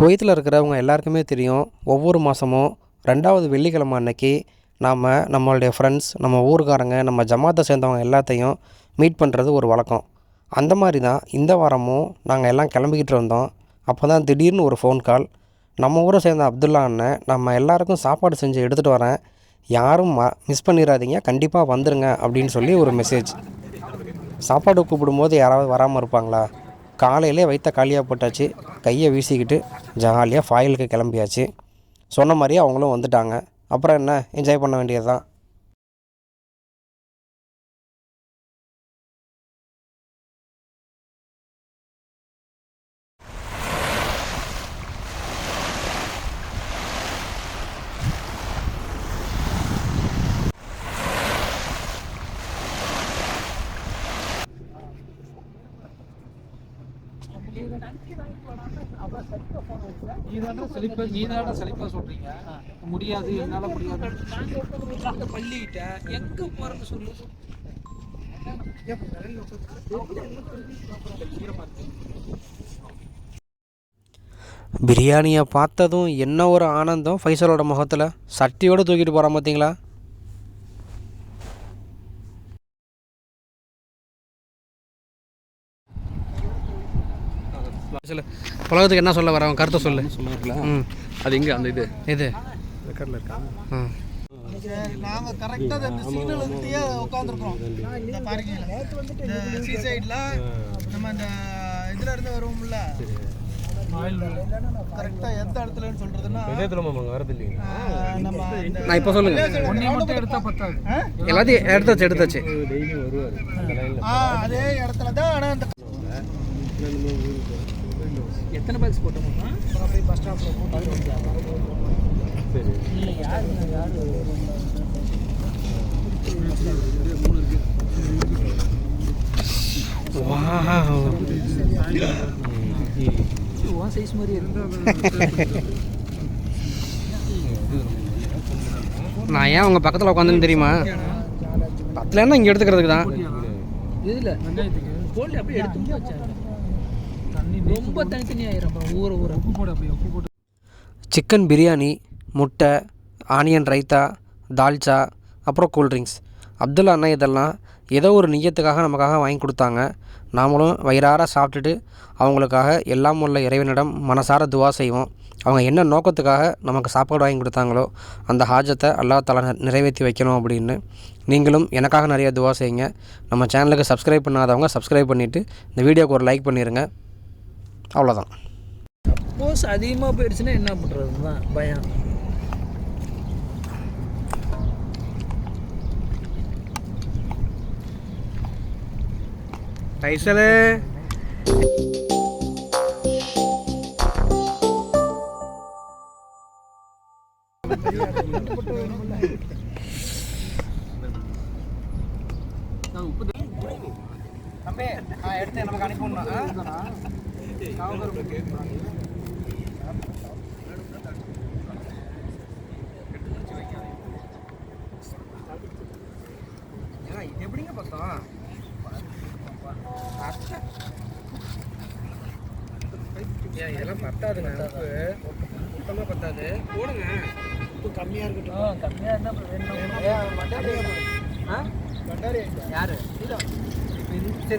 குவைத்தில் இருக்கிறவங்க எல்லாருக்குமே தெரியும் ஒவ்வொரு மாதமும் ரெண்டாவது வெள்ளிக்கிழமை அன்னைக்கு நாம் நம்மளுடைய ஃப்ரெண்ட்ஸ் நம்ம ஊர்க்காரங்க நம்ம ஜமாத்தை சேர்ந்தவங்க எல்லாத்தையும் மீட் பண்ணுறது ஒரு வழக்கம். அந்த மாதிரி தான் இந்த வாரமும் நாங்கள் எல்லாம் கிளம்பிக்கிட்டு இருந்தோம். அப்போ தான் திடீர்னு ஒரு ஃபோன் கால் நம்ம ஊரை சேர்ந்த அப்துல்லா அண்ணன் நம்ம எல்லாருக்கும் சாப்பாடு செஞ்சு எடுத்துகிட்டு வரேன். யாரும் ம மிஸ் பண்ணிடாதீங்க கண்டிப்பாக வந்துடுங்க அப்படின்னு சொல்லி ஒரு மெசேஜ் சாப்பாடு கூப்பிடும்போது யாராவது வராமல் இருப்பாங்களா? காலையிலே வைத்த காலியாக போட்டாச்சு கையை வீசிக்கிட்டு ஜாலியாக ஃபாயிலுக்கு கிளம்பியாச்சு. சொன்ன மாதிரியே அவங்களும் வந்துட்டாங்க. அப்புறம் என்ன? என்ஜாய் பண்ண வேண்டியது தான் நீதாண்டா செழிப்பா நீதாண்டா செழிப்பா சொல்றீங்க. முடியாது என்னால முடியாது. நாங்க பள்ளிக்கிட்ட எங்க போறேன்னு சொல்லு. பிரியாணியை பார்த்ததும் என்ன ஒரு ஆனந்தம். ஃபைசலோட முகத்தில் சட்டியோடு தூக்கிட்டு போகிறான் பார்த்தீங்களா சொல்லு உலகத்துக்கு என்ன சொல்ல வரவன் கருத்தை சொல்லு. ம். அது எங்க? அந்த இது? இது. ரெக்கார்ட்ல இருக்கா? ம் நாங்க கரெக்டா இந்த சிக்னல் வந்துட்டே உட்காந்துருக்கோம் இந்த பார்க்கிங்ல இந்த சி சைடுல நம்ம இந்த இதுல இருந்து வருவோம்ல. கரெக்டா எந்த இடத்துலன்னு மாமா வரது இல்லைங்க நம்ம நான் இப்போ சொல்லுங்க. எடுத்தா பத்தாது. எல்லாத்தையும் எடுத்தாச்சு எடுத்தாச்சு அந்த அதே இடத்துல தான் ஆனா அந்த எத்தனை பாக்ஸ் போட்டோம்னா அப்படியே பஸ் ஸ்டாப்ல போட்டு சரி இல்லை யார் யார் சைஸ் மாதிரி நான் ஏன் உங்கள் பக்கத்தில் உட்காந்துன்னு தெரியுமா? பத்தில் இங்கே எடுத்துக்கிறதுக்கு தான். இதுல போட்டு அப்படியே எடுத்து வச்சாங்க ரொம்ப தனித்தனி ஆயிரும் ஊற ஊற. உப்பு போட அப்படியே உப்பு போட்டு சிக்கன் பிரியாணி முட்டை ஆனியன் ரைத்தா தால்ச்சா அப்புறம் கூல்ட்ரிங்க்ஸ் அப்துல்லா அண்ணா இதெல்லாம் ஏதோ ஒரு நியத்துக்காக நமக்காக வாங்கி கொடுத்தாங்க. நாமளும் வயிறார சாப்பிட்டுட்டு அவங்களுக்காக எல்லாம் உள்ள இறைவனிடம் மனசார துவா செய்வோம். அவங்க என்ன நோக்கத்துக்காக நமக்கு சாப்பாடு வாங்கி கொடுத்தாங்களோ அந்த ஹாஜத்தை அல்லா தலா நிறைவேற்றி வைக்கணும் அப்படின்னு நீங்களும் எனக்காக நிறைய துவா செய்யுங்க. நம்ம சேனலுக்கு சப்ஸ்கிரைப் பண்ணாதவங்க சப்ஸ்கிரைப் பண்ணிவிட்டு இந்த வீடியோக்கு ஒரு லைக் பண்ணிடுங்க அவ்வளோதான் சப்போஸ் அதிகமாக போயிடுச்சுன்னா என்ன பண்ணுறது தான் பயம். டைசலு தம்பி நான் எடுத்து நமக்கு இது எப்படிங்க பார்த்தோம் ஏன் இதெல்லாம் பத்தாதுங்க உப்பு சுத்தமாக பத்தாது போடுங்க உப்பு கம்மியாக இருக்கட்டும் கம்மியாக இருந்தால் வேணும் ஆ யாரு சரி